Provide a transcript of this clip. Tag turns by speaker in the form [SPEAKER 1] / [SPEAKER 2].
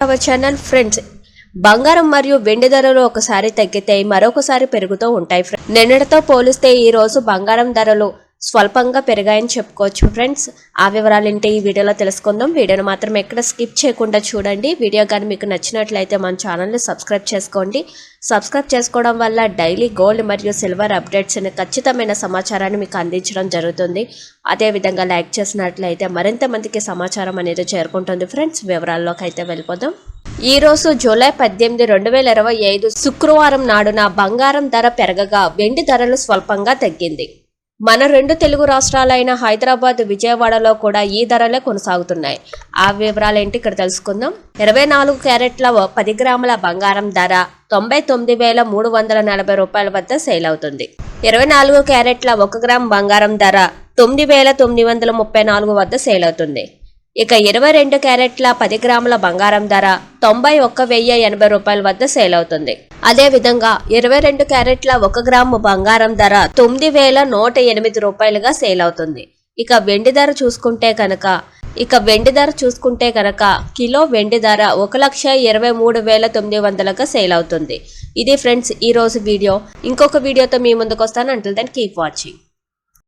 [SPEAKER 1] Our channel friends బంగారం మరియు వెండి ధరలు ఒకసారి తగ్గితే మరొకసారి పెరుగుతూ ఉంటాయి నిన్నటితో పోలిస్తే ఈ రోజు బంగారం ధరలు స్వల్పంగా పెరిగాయని చెప్పుకోవచ్చు ఫ్రెండ్స్. ఆ వివరాలు ఏంటి ఈ వీడియోలో తెలుసుకుందాం. వీడియోను మాత్రం ఎక్కడ స్కిప్ చేయకుండా చూడండి. వీడియో కానీ మీకు నచ్చినట్లయితే మన ఛానల్ని సబ్స్క్రైబ్ చేసుకోండి. సబ్స్క్రైబ్ చేసుకోవడం వల్ల డైలీ గోల్డ్ మరియు సిల్వర్ అప్డేట్స్ అనే ఖచ్చితమైన సమాచారాన్ని మీకు అందించడం జరుగుతుంది. అదేవిధంగా లైక్ చేసినట్లయితే మరింత మందికి సమాచారం అనేది చేరుకుంటుంది ఫ్రెండ్స్. వివరాల్లోకి అయితే వెళ్ళిపోదాం. ఈరోజు జూలై పద్దెనిమిది రెండు వేల ఇరవై ఐదు శుక్రవారం నాడున బంగారం ధర పెరగగా వెండి ధరలు స్వల్పంగా తగ్గింది. మన రెండు తెలుగు రాష్ట్రాలైన హైదరాబాద్ విజయవాడలో కూడా ఈ ధరలే కొనసాగుతున్నాయి. ఆ వివరాలు ఏంటి ఇక్కడ తెలుసుకుందాం. ఇరవై నాలుగు క్యారెట్ల పది గ్రాముల బంగారం ధర తొంభై తొమ్మిది వేల మూడు వందల నలభై రూపాయల వద్ద సేల్ అవుతుంది. ఇరవై నాలుగు క్యారెట్ల ఒక గ్రామ్ బంగారం ధర తొమ్మిది వేల తొమ్మిది వందల ముప్పై నాలుగు వద్ద సేల్ అవుతుంది. ఇక ఇరవై రెండు క్యారెట్ల పది గ్రాముల బంగారం ధర తొంభై ఒక్క వెయ్యి ఎనభై రూపాయల వద్ద సేల్ అవుతుంది. అదే విధంగా ఇరవై రెండు క్యారెట్ల ఒక గ్రాము బంగారం ధర తొమ్మిది వేల నూట ఎనిమిది రూపాయలుగా సేల్ అవుతుంది. ఇక వెండి ధర చూసుకుంటే కనుక ఇక వెండి ధర చూసుకుంటే కనుక కిలో వెండి ధర ఒక లక్ష ఇరవై మూడు వేల తొమ్మిది వందలుగా సేల్ అవుతుంది. ఇది ఫ్రెండ్స్ ఈ రోజు వీడియో. ఇంకొక వీడియోతో మీ ముందుకు వస్తాను. Until then keep watching